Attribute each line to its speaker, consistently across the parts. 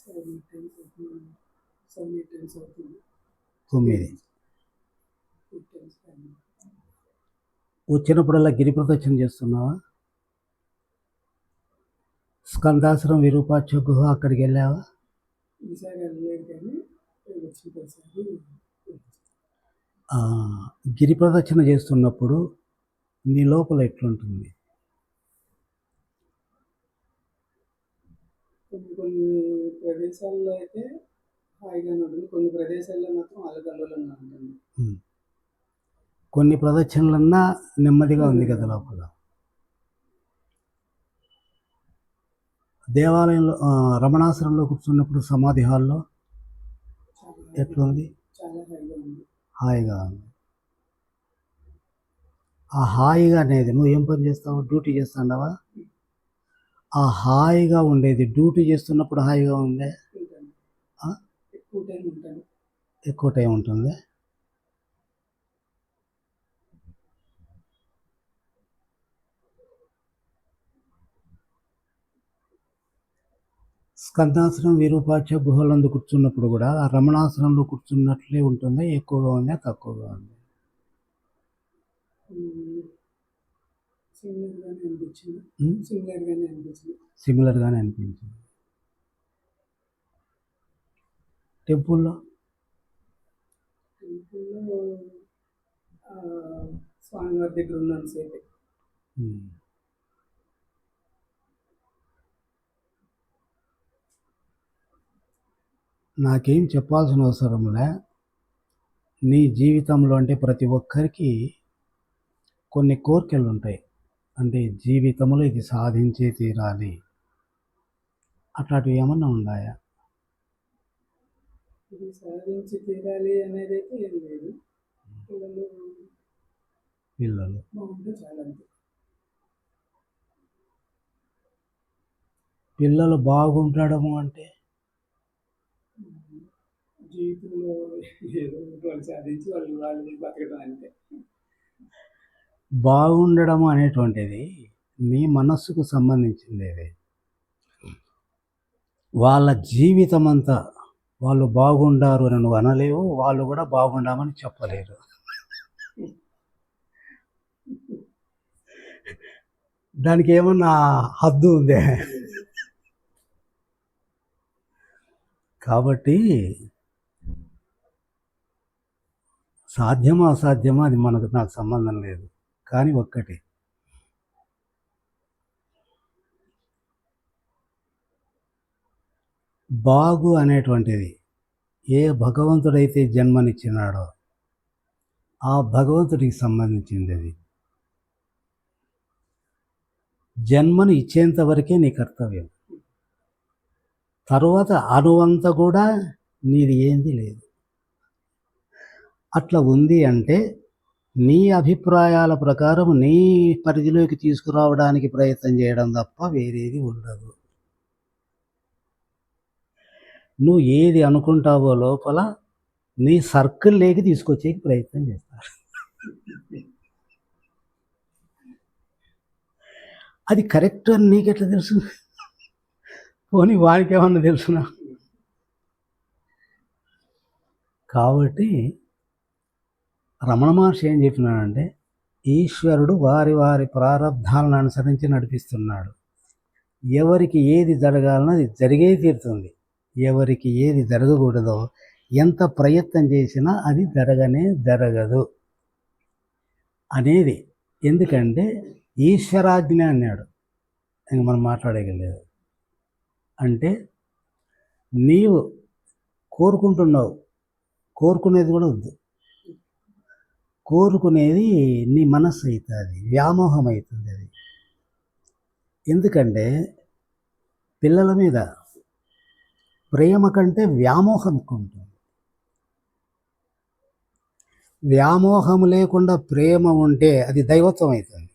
Speaker 1: Seven times అవుతుంది seven eight times అవుతుంది
Speaker 2: తొమ్మిది వచ్చినప్పుడల్లా గిరి ప్రదక్షిణ చేస్తున్నావా? స్కందాసురం విరూపాక్ష గుహ అక్కడికి వెళ్ళావా? గిరి ప్రదక్షిణ చేస్తున్నప్పుడు నీ లోపల ఎట్లుంటుంది?
Speaker 1: కొన్ని ప్రదేశాల్లో అయితే హాయిగానే ఉంటుంది. కొన్ని ప్రదేశాల్లో మాత్రం అలగల్లోలంగా ఉంటుంది.
Speaker 2: కొన్ని ప్రదక్షిణలన్నా నెమ్మదిగా ఉంది కదా లోపల. దేవాలయంలో రమణాశ్రమంలో కూర్చున్నప్పుడు సమాధి హాల్లో ఎట్లుంది
Speaker 1: చాలా హాయిగా ఉంది.
Speaker 2: హాయిగా ఉంది. ఆ హాయిగా అనేది నువ్వు ఏం పని చేస్తావు? డ్యూటీ చేస్తాండవా? ఆ హాయిగా ఉండేది. డ్యూటీ చేస్తున్నప్పుడు హాయిగా ఉందే
Speaker 1: ఎక్కువ టైం
Speaker 2: ఉంటుంది? స్కందాసనం విరూపాక్ష గుహలందు కూర్చున్నప్పుడు కూడా ఆ రమణాసనంలో కూర్చున్నట్లే ఉంటుంది? ఎక్కువగా ఉందా? తక్కువగా ఉంది?
Speaker 1: సిమిలర్గానే అనిపించింది.
Speaker 2: టెంపుల్లో
Speaker 1: టెంపుల్లో స్వామివారి దగ్గర ఉన్నాను సేపు.
Speaker 2: నాకేం చెప్పాల్సిన అవసరంలే నీ జీవితంలో అంటే ప్రతి ఒక్కరికి కొన్ని కోరికలు ఉంటాయి అంటే జీవితంలో ఇది సాధించే తీరాలి. అట్లాంటివి ఏమన్నా ఉన్నాయా
Speaker 1: ఇది సాధించి తీరాలి అనేది అయితే ఏం లేదు. పిల్లలు
Speaker 2: పిల్లలు.
Speaker 1: బాగుంటే చాలా
Speaker 2: పిల్లలు బాగుండడము అంటే?
Speaker 1: జీవితంలో ఏదో వాళ్ళు సాధించి వాళ్ళు వాళ్ళు బతకడం అంతే.
Speaker 2: బాగుండడం అనేటువంటిది నీ మనస్సుకు సంబంధించింది వాళ్ళ జీవితం అంతా వాళ్ళు బాగుండారు అని నువ్వు అనలేవు వాళ్ళు కూడా బాగుండామని చెప్పలేరు. దానికి ఏమన్నా హద్దు ఉందే? కాబట్టి సాధ్యమా అసాధ్యమా అది మనకు నాకు సంబంధం లేదు. కానీ ఒక్కటే. బాగు అనేటువంటిది ఏ భగవంతుడైతే జన్మనిచ్చినాడో ఆ భగవంతుడికి సంబంధించింది అది జన్మను ఇచ్చేంత వరకే నీ కర్తవ్యం. తర్వాత అనువంత కూడా నీది ఏంది లేదు. అట్లా ఉంది అంటే నీ అభిప్రాయాల ప్రకారం నీ పరిధిలోకి తీసుకురావడానికి ప్రయత్నం చేయడం తప్ప వేరేది ఉండదు. నువ్వు ఏది అనుకుంటావో లోపల నీ సర్కిల్ లేకి తీసుకొచ్చే ప్రయత్నం చేస్తారు అది కరెక్ట్ అని నీకెట్లా తెలుసు? పోనీ వానికి ఏమన్నా తెలుసునా? కాబట్టి రమణ మహర్షి ఏం చెప్పినాడంటే ఈశ్వరుడు వారి వారి ప్రారంధాలను అనుసరించి నడిపిస్తున్నాడు. ఎవరికి ఏది జరగాలనో అది జరిగే తీరుతుంది. ఎవరికి ఏది జరగకూడదో ఎంత ప్రయత్నం చేసినా అది జరగనే జరగదు అనేది. ఎందుకంటే ఈశ్వరాజ్ఞ అన్నాడు. ఇంక మనం మాట్లాడగలేదు అంటే నీవు కోరుకుంటున్నావు. కోరుకునేది కూడా వద్దు. కోరుకునేది నీ మనస్సు అవుతుంది వ్యామోహం అవుతుంది అది. ఎందుకంటే పిల్లల మీద ప్రేమ కంటే వ్యామోహం ఉంటుంది. వ్యామోహం లేకుండా ప్రేమ ఉంటే అది దైవత్వం అవుతుంది.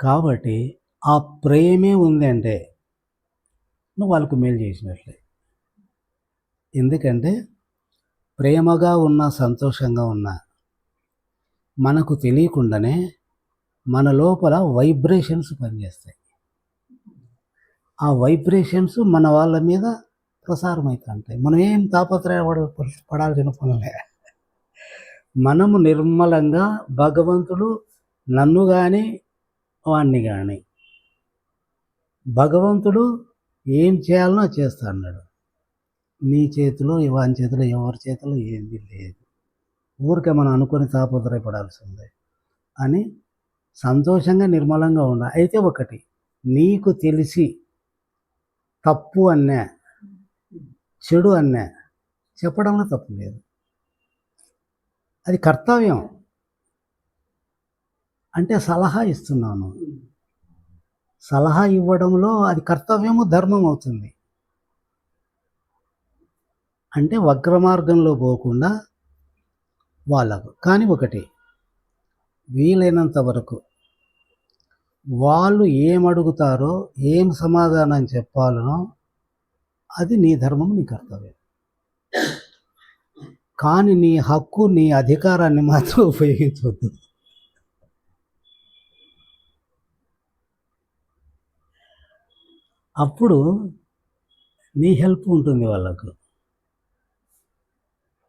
Speaker 2: కాబట్టి ఆ ప్రేమే ఉంది అంటే నువ్వు వాళ్ళకు మేలు చేసినట్లే. ఎందుకంటే ప్రేమగా ఉన్నా సంతోషంగా ఉన్నా మనకు తెలియకుండానే మన లోపల వైబ్రేషన్స్ పనిచేస్తాయి. ఆ వైబ్రేషన్స్ మన వాళ్ళ మీద ప్రసారం అవుతుంటాయి మనం ఏం తాపత్రయపడ పడాల్సిన పనులే మనము నిర్మలంగా భగవంతుడు నన్ను కానీ వాణ్ణి కానీ భగవంతుడు ఏం చేయాలనో చేస్తా అన్నాడు. నీ చేతిలో వాని చేతిలో ఎవరి చేతిలో ఏంది లేదు. ఊరికే మనం అనుకొని తాపత్రయపడాల్సిందే. అని సంతోషంగా నిర్మలంగా ఉండ. అయితే ఒకటి నీకు తెలిసి తప్పు అన్నా చెడు అన్నా చెప్పడంలో తప్పు లేదు. అది కర్తవ్యం. అంటే సలహా ఇస్తున్నాను. సలహా ఇవ్వడంలో అది కర్తవ్యము ధర్మం అవుతుంది. అంటే వక్ర మార్గంలో పోకుండా వాళ్ళకు. కానీ ఒకటి వీలైనంత వరకు వాళ్ళు ఏం అడుగుతారో ఏం సమాధానం చెప్పాలనో అది నీ ధర్మం నీ కర్తవ్యం. కానీ నీ హక్కు నీ అధికారాన్ని మాత్రం ఉపయోగించవద్దు అప్పుడు నీ హెల్ప్ ఉంటుంది వాళ్ళకు.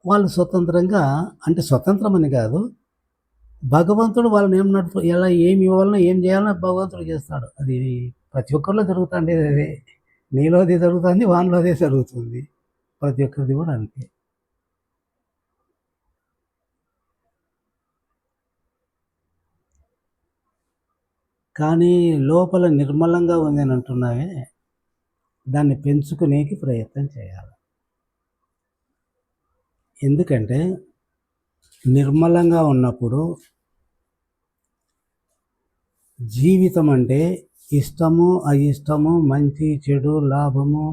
Speaker 2: వాళ్ళు స్వతంత్రంగా అంటే స్వతంత్రం అని కాదు భగవంతుడు వాళ్ళని ఏం నడుపు ఎలా ఏమి ఇవ్వాలన్నా ఏం చేయాలన్నా భగవంతుడు చేస్తాడు. అది ప్రతి ఒక్కరిలో జరుగుతుంది అదే. నీలోది జరుగుతుంది వానిలోదే జరుగుతుంది. ప్రతి ఒక్కరిది కూడా అంతే. కానీ లోపల నిర్మలంగా ఉంది అని అంటున్నావే దాన్ని పెంచుకునేకి ప్రయత్నం చేయాలి. ఎందుకంటే నిర్మలంగా ఉన్నప్పుడు జీవితం అంటే ఇష్టము అయిష్టము మంచి చెడు లాభము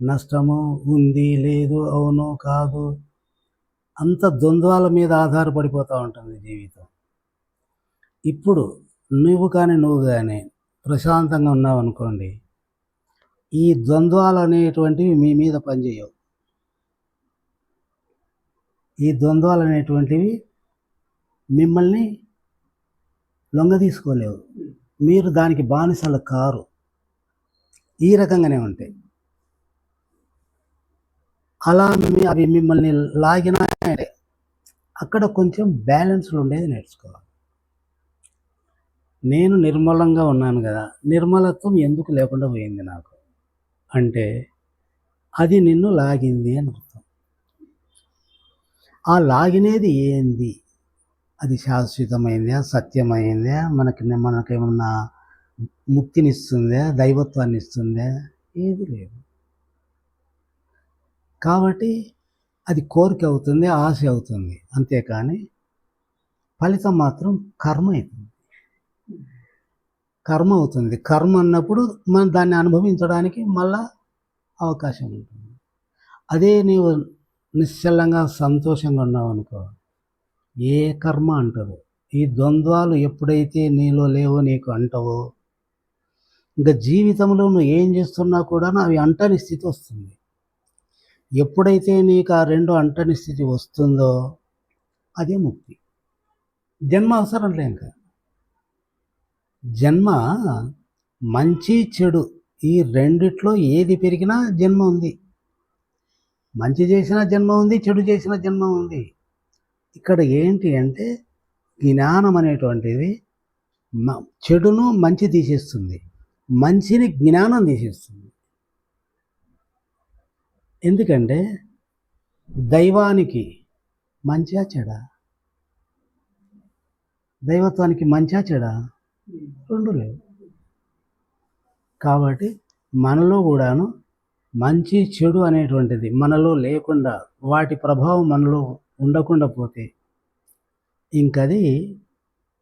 Speaker 2: నష్టము ఉంది లేదు అవును కాదు అంత ద్వంద్వాల మీద ఆధారపడిపోతూ ఉంటుంది జీవితం. ఇప్పుడు నువ్వు కానీ నువ్వు కానీ ప్రశాంతంగా ఉన్నావు అనుకోండి ఈ ద్వంద్వాలు అనేటువంటివి మీ మీద పనిచేయవు. ఈ ద్వంద్వాలు అనేటువంటివి మిమ్మల్ని లొంగ తీసుకోలేవు. మీరు దానికి బానిసలు కారు. ఈ రకంగానే ఉంటాయి. అలా అవి మిమ్మల్ని లాగినా అక్కడ కొంచెం బ్యాలెన్స్లు ఉండేది నేర్చుకోవాలి. నేను నిర్మలంగా ఉన్నాను కదా నిర్మలత్వం ఎందుకు లేకుండా పోయింది నాకు? అంటే అది నిన్ను లాగింది అని అర్థం ఆ లాగినేది ఏంది? అది శాశ్వతమైందా? సత్యమైందా? మనకి మనకేమన్నా ముక్తినిస్తుందా? దైవత్వాన్ని ఇస్తుందా ఏది లేదు. కాబట్టి అది కోరిక అవుతుంది ఆశ అవుతుంది. అంతేకాని ఫలితం మాత్రం కర్మ అవుతుంది. కర్మ అవుతుంది. కర్మ అన్నప్పుడు మనం దాన్ని అనుభవించడానికి మళ్ళా అవకాశం ఉంటుంది. అదే నీవు నిశ్చలంగా సంతోషంగా ఉన్నావు అనుకో. ఏ కర్మ అంటదు. ఈ ద్వంద్వాలు ఎప్పుడైతే నీలో లేవో నీకు అంటవో ఇంకా జీవితంలో నువ్వు ఏం చేస్తున్నా కూడా అవి అంటని స్థితి వస్తుంది. ఎప్పుడైతే నీకు ఆ రెండు అంటని స్థితి వస్తుందో అదే ముక్తి. జన్మ అవసరం లే ఇంకా. జన్మ మంచి చెడు ఈ రెండిట్లో ఏది పెరిగినా జన్మ ఉంది. మంచి చేసిన జన్మ ఉంది చెడు చేసిన జన్మ ఉంది. ఇక్కడ ఏంటి అంటే జ్ఞానం అనేటువంటిది మ- చెడును మంచి తీసేస్తుంది. మంచిని జ్ఞానం తీసేస్తుంది. ఎందుకంటే దైవానికి మంచిగా చెడా? దైవత్వానికి మంచిగా చెడా? రెండు లేవు. కాబట్టి మనలో కూడాను మంచి చెడు అనేటువంటిది మనలో లేకుండా వాటి ప్రభావం మనలో ఉండకుండా పోతే ఇంకది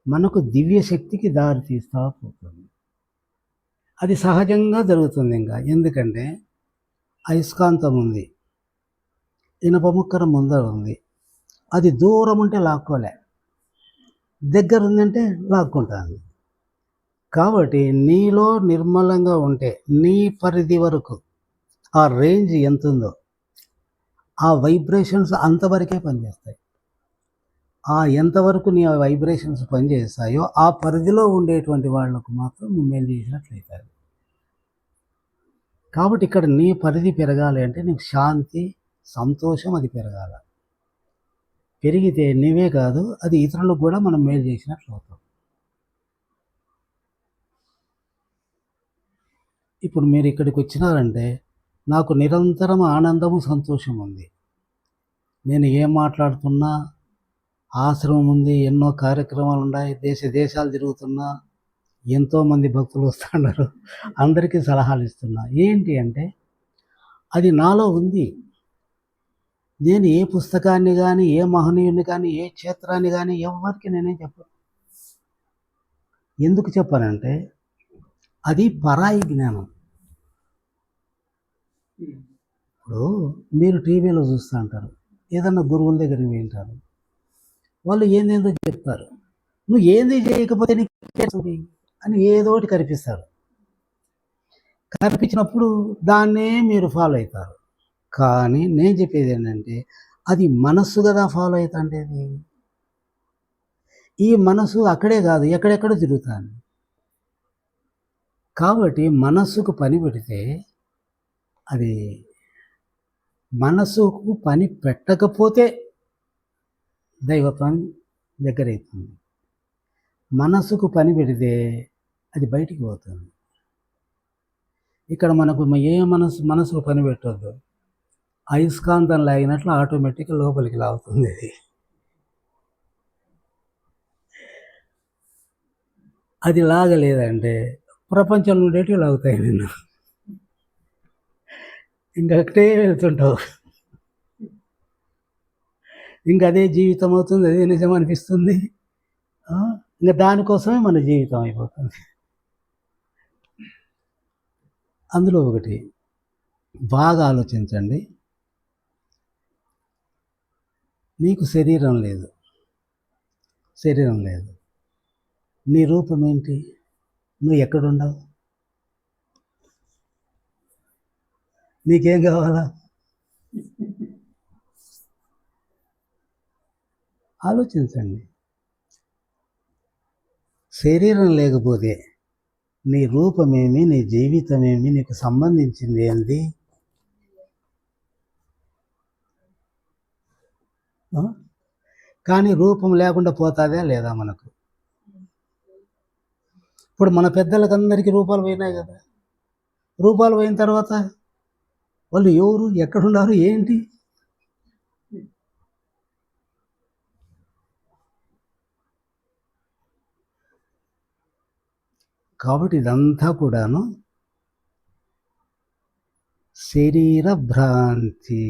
Speaker 2: మనకు దివ్య శక్తికి దారి తీస్తా పోతుంది. అది సహజంగా జరుగుతుంది ఇంకా. ఎందుకంటే అయస్కాంతం ఉంది. ఇనప ముక్కర ముందర ఉంది. అది దూరం ఉంటే లాక్కోలే. దగ్గర ఉందంటే లాక్కుంటుంది. కాబట్టి నీలో నిర్మలంగా ఉంటే నీ పరిధి వరకు ఆ రేంజ్ ఎంత ఉందో ఆ వైబ్రేషన్స్ అంతవరకే పనిచేస్తాయి. ఆ ఎంతవరకు నీ వైబ్రేషన్స్ పనిచేస్తాయో ఆ పరిధిలో ఉండేటువంటి వాళ్ళకు మాత్రం నువ్వు మేలు చేసినట్లయితారు కాబట్టి ఇక్కడ నీ పరిధి పెరగాలి అంటే నీకు శాంతి సంతోషం అది పెరగాల. పెరిగితే నీవే కాదు అది ఇతరులకు కూడా మనం మేలు చేసినట్లు అవుతాం. ఇప్పుడు మీరు ఇక్కడికి వచ్చినారంటే నాకు నిరంతరం ఆనందము సంతోషం ఉంది. నేను ఏం మాట్లాడుతున్నా ఆశ్రమం ఉంది ఎన్నో కార్యక్రమాలు ఉన్నాయి దేశ దేశాలు తిరుగుతున్నా ఎంతోమంది భక్తులు వస్తున్నారు అందరికీ సలహాలు ఇస్తున్నా. ఏంటి అంటే అది నాలో ఉంది. నేను ఏ పుస్తకాన్ని కానీ ఏ మహనీయుని కానీ ఏ క్షేత్రాన్ని కానీ ఎవరికి నేనేం చెప్పను. ఎందుకు చెప్పానంటే అది పరాయి జ్ఞానం. ఇప్పుడు మీరు టీవీలో చూస్తూ ఉంటారు ఏదన్నా గురువుల దగ్గరికి వింటారు వాళ్ళు ఏందేందో చెప్తారు. నువ్వు ఏంది చేయకపోతే నీకు అని ఏదో ఒకటి కనిపిస్తారు. కనిపించినప్పుడు దాన్నే మీరు ఫాలో అవుతారు. కానీ నేను చెప్పేది ఏంటంటే అది మనస్సు కదా ఫాలో అవుతుంటేది ఈ మనసు అక్కడే కాదు ఎక్కడెక్కడో తిరుగుతాను కాబట్టి మనస్సుకు పని పెడితే అది మనసుకు పని పెట్టకపోతే దైవత్వం దగ్గర అవుతుంది మనసుకు పని పెడితే అది బయటికి పోతుంది. ఇక్కడ మనకు ఏ మనసు మనసుకు పని పెట్టద్దు. అయస్కాంతం లాగినట్లు ఆటోమేటిక్గా లోపలికి లాగుతుంది అది. అది లాగలేదంటే ప్రపంచంలో ఉండేటివి లాగుతాయి నిన్ను. ఇంకా అక్కడే వెళ్తుంటావు. ఇంకా అదే జీవితం అవుతుంది అదే నిజం అనిపిస్తుంది. ఇంకా దానికోసమే మన జీవితం అయిపోతుంది. అందులో ఒకటి బాగా ఆలోచించండి. నీకు శరీరం లేదు. శరీరం లేదు. నీ రూపం ఏంటి? నువ్వు ఎక్కడున్నావు? నీకేం కావాలా? ఆలోచించండి. శరీరం లేకపోతే నీ రూపమేమి నీ జీవితమేమి నీకు సంబంధించింది ఏంది? కానీ రూపం లేకుండా పోతుందా లేదా మనకు? ఇప్పుడు మన పెద్దలకందరికీ రూపాలు పోయినాయి కదా. రూపాలు పోయిన తర్వాత వాళ్ళు ఎవరు ఎక్కడున్నారు ఏంటి? కాబట్టి ఇదంతా కూడాను శరీర భ్రాంతి.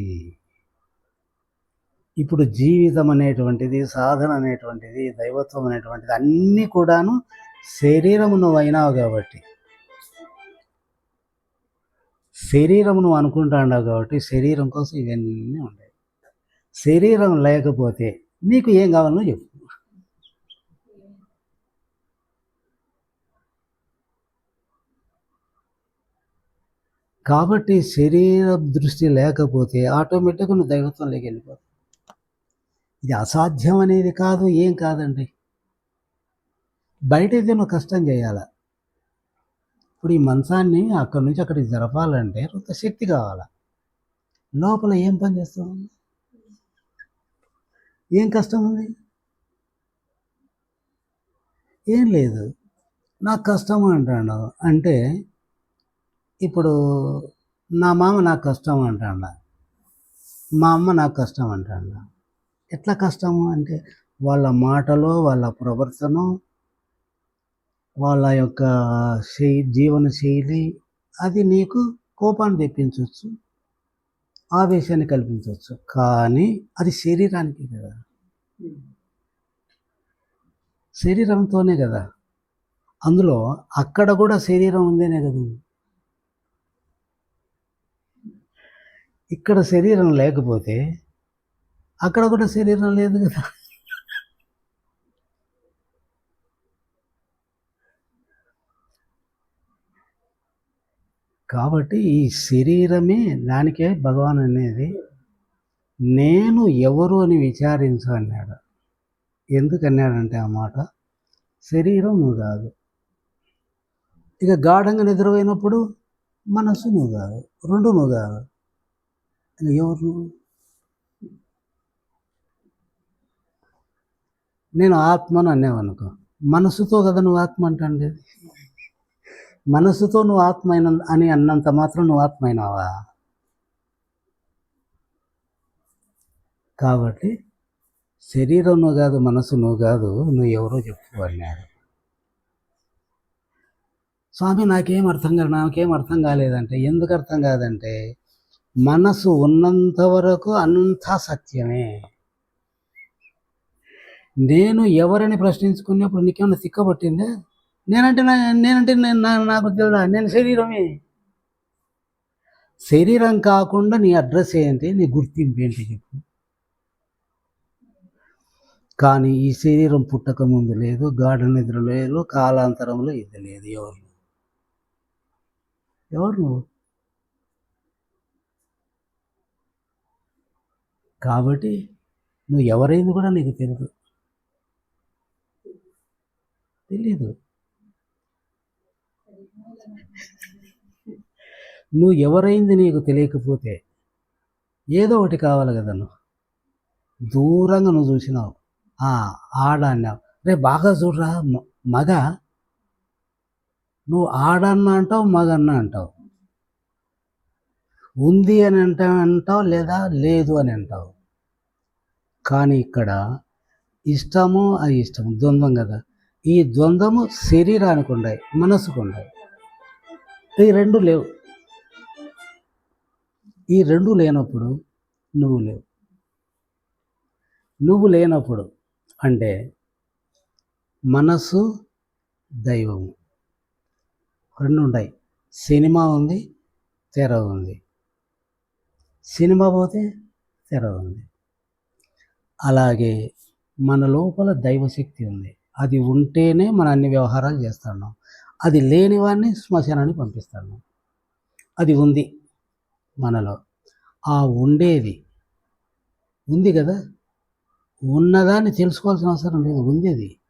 Speaker 2: ఇప్పుడు జీవితం అనేటువంటిది సాధన అనేటువంటిది దైవత్వం అనేటువంటిది అన్నీ కూడాను శరీరము అయినావు కాబట్టి. శరీరం నువ్వు అనుకుంటాడావు కాబట్టి శరీరం కోసం ఇవన్నీ ఉంటాయి శరీరం లేకపోతే నీకు ఏం కావాలో చెప్పు. కాబట్టి శరీర దృష్టి లేకపోతే ఆటోమేటిక్గా నువ్వు దైవత్వంలోకి వెళ్ళిపోతావు. ఇది అసాధ్యం అనేది కాదు ఏం కాదండి. బయట అయితే నువ్వు కష్టం చేయాల? ఇప్పుడు ఈ మంచాన్ని అక్కడి నుంచి అక్కడికి జరపాలంటే కొంత శక్తి కావాలి? లోపల ఏం పని చేస్తాం? ఏం కష్టం ఉంది? ఏం లేదు. నాకు కష్టం అంటాడు. అంటే ఇప్పుడు నా మామ నాకు కష్టం అంటాడ. మా అమ్మ నాకు కష్టం అంటాడ. ఎట్లా కష్టము? అంటే వాళ్ళ మాటలో వాళ్ళ ప్రవర్తన వాళ్ళ యొక్క శై జీవన శైలి అది నీకు కోపాన్ని తెప్పించవచ్చు ఆవేశాన్ని కల్పించవచ్చు. కానీ అది శరీరానికి కదా. శరీరంతోనే కదా. అందులో అక్కడ కూడా శరీరం ఉందేనే కదా. ఇక్కడ శరీరం లేకపోతే అక్కడ కూడా శరీరం లేదు కదా. కాబట్టి ఈ శరీరమే దానికే భగవాన్ అనేది. నేను ఎవరు అని విచారించు అన్నాడు. ఎందుకు అన్నాడంటే ఆ మాట శరీరం నువ్వు కాదు. ఇక గాఢంగా నిద్రపోయినప్పుడు మనసు నువ్వు కాదు రెండు నువ్వు కాదు ఎవరు? నువ్వు నేను ఆత్మను అనేవనుకో. మనసుతో కదా నువ్వు ఆత్మ అంటే మనసుతో నువ్వు ఆత్మైన అని అన్నంత మాత్రం నువ్వు ఆత్మైనావా? కాబట్టి శరీరం నువ్వు కాదు మనసు నువ్వు కాదు నువ్వు ఎవరో చెప్పు అన్నాడు స్వామి నాకేం అర్థం కాదు నాకేం అర్థం కాలేదంటే ఎందుకు అర్థం కాదంటే మనసు ఉన్నంత వరకు అంతా సత్యమే. నేను ఎవరని ప్రశ్నించుకునేప్పుడు నీకేమైనా తిక్కబట్టిందా నేనంటే నా నేనంటే నేను నాకు తెలుదా? నేను శరీరమే. శరీరం కాకుండా నీ అడ్రస్ ఏంటి? నీ గుర్తింపు ఏంటి చెప్పు. కానీ ఈ శరీరం పుట్టక ముందు లేదు గాఢ నిద్ర లేదు కాలాంతరంలో ఇది లేదు. ఎవరు ఎవరు నువ్వు? కాబట్టి నువ్వు ఎవరైంది కూడా నీకు తెలియదు తెలియదు నువ్వు ఎవరైంది నీకు తెలియకపోతే ఏదో ఒకటి కావాలి కదా నువ్వు. దూరంగా నువ్వు చూసినావు. ఆడ అన్నావు. రే బాగా చూడరా మ- మగ. నువ్వు ఆడన్న అంటావు మగన్న అంటావు. ఉంది అని అంటా అంటావు లేదా లేదు అని అంటావు. కానీ ఇక్కడ ఇష్టము అది ఇష్టము ద్వంద్వం కదా. ఈ ద్వంద్వము శరీరానికి ఉండాయి మనసుకు ఉన్నాయి ఈ రెండు లేవు. ఈ రెండు లేనప్పుడు నువ్వు లేవు. నువ్వు లేనప్పుడు అంటే మనసు దైవము. రెండు ఉంటాయి. సినిమా ఉంది తెర ఉంది. సినిమా పోతే తెర ఉంది. అలాగే మన లోపల దైవశక్తి ఉంది. అది ఉంటేనే మన అన్ని వ్యవహారాలు చేస్తున్నాం అది లేని వాడిని శ్మశానానికి పంపిస్తాను అది ఉంది. మనలో. ఆ ఉండేది. ఉంది కదా? ఉన్నదాన్ని తెలుసుకోవాల్సిన అవసరం లేదు. ఉండేది.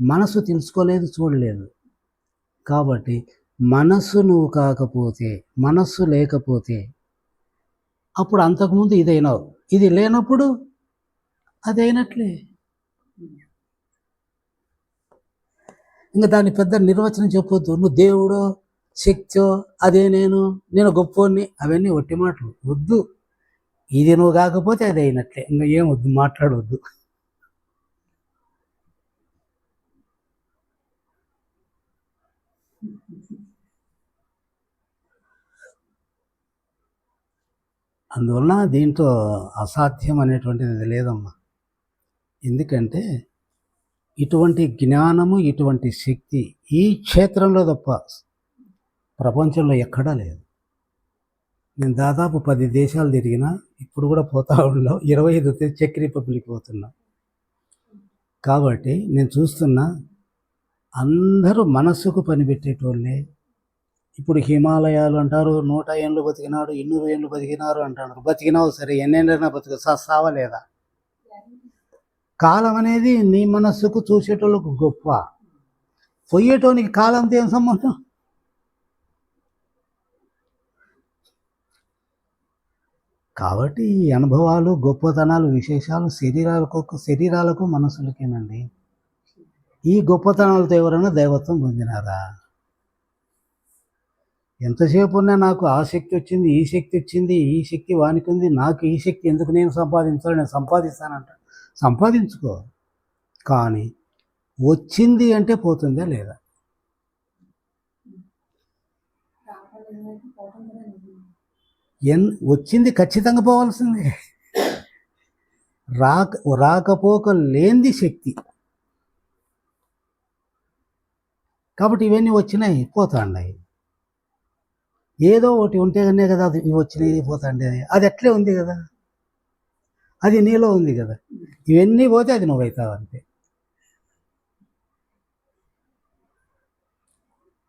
Speaker 2: మనసు తెలుసుకోలేదు చూడలేదు. కాబట్టి మనస్సు నువ్వు కాకపోతే మనస్సు లేకపోతే అప్పుడు అంతకుముందు ఇదైనావు. ఇది లేనప్పుడు అది అయినట్లే ఇంకా దాని పెద్ద నిర్వచనం చెప్పొద్దు. నువ్వు దేవుడో శక్తో అదే నేను నేను గొప్పోని అవన్నీ ఒట్టి మాటలు. వద్దు. ఇది నువ్వు కాకపోతే అది అయినట్లే. ఇంకా ఏం వద్దు? మాట్లాడవద్దు అందువలన దీంట్లో అసాధ్యం అనేటువంటిది లేదమ్మా. ఎందుకంటే ఇటువంటి జ్ఞానము ఇటువంటి శక్తి ఈ క్షేత్రంలో తప్ప ప్రపంచంలో ఎక్కడా లేదు. నేను దాదాపు పది దేశాలు తిరిగినా ఇప్పుడు కూడా పోతా ఉన్నాం ఇరవై ఐదు చెక్ రిపబ్లిక్ పోతున్నా. కాబట్టి నేను చూస్తున్నా అందరూ మనస్సుకు పనిపెట్టేటోళ్ళే ఇప్పుడు హిమాలయాలు అంటారు నూట ఏళ్ళు బతికినాడు ఇన్నూరు ఏళ్ళు బతికినారు అంటారు. బతికినావు సరే ఎన్నెండైనా బతుకు సావలేదా? కాలం అనేది నీ మనస్సుకు చూసేటోళ్ళకు గొప్ప. పోయేటోనికి కాలంతో ఏం సంబంధం? కాబట్టి ఈ అనుభవాలు గొప్పతనాలు విశేషాలు శరీరాలకు శరీరాలకు మనసులకేనండి. ఈ గొప్పతనాలతో ఎవరైనా దైవత్వం పొందినారా? ఎంతసేపు ఉన్నా నాకు ఆ శక్తి వచ్చింది ఈ శక్తి వచ్చింది ఈ శక్తి వానికి ఉంది నాకు ఈ శక్తి ఎందుకు నేను సంపాదించాలి నేను సంపాదిస్తానంట. సంపాదించుకో. కానీ వచ్చింది అంటే పోతుందా లేదా? ఎన్ వచ్చింది ఖచ్చితంగా పోవాల్సిందే. రాక రాకపోక లేనిది శక్తి. కాబట్టి ఇవన్నీ వచ్చినాయి పోతాండాయి ఏదో ఒకటి ఉంటే కనే కదా అది ఇవి వచ్చినాయి పోతాండే అది అట్లే ఉంది కదా. అది నీలో ఉంది కదా. ఇవన్నీ పోతే అది నువ్వు అవుతావు అంతే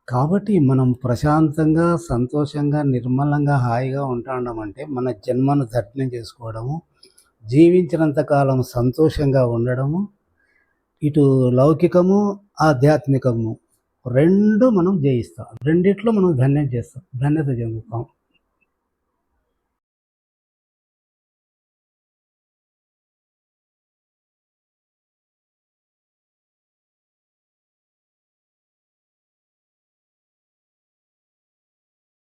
Speaker 2: కాబట్టి మనం ప్రశాంతంగా సంతోషంగా నిర్మలంగా హాయిగా ఉంటామంటే మన జన్మను దర్శనం చేసుకోవడము జీవించినంత కాలం సంతోషంగా ఉండడము ఇటు లౌకికము ఆధ్యాత్మికము రెండు మనం జయిస్తాం. రెండిట్లో మనం ధన్యం చేస్తాం. ధన్యత చెందుతాం.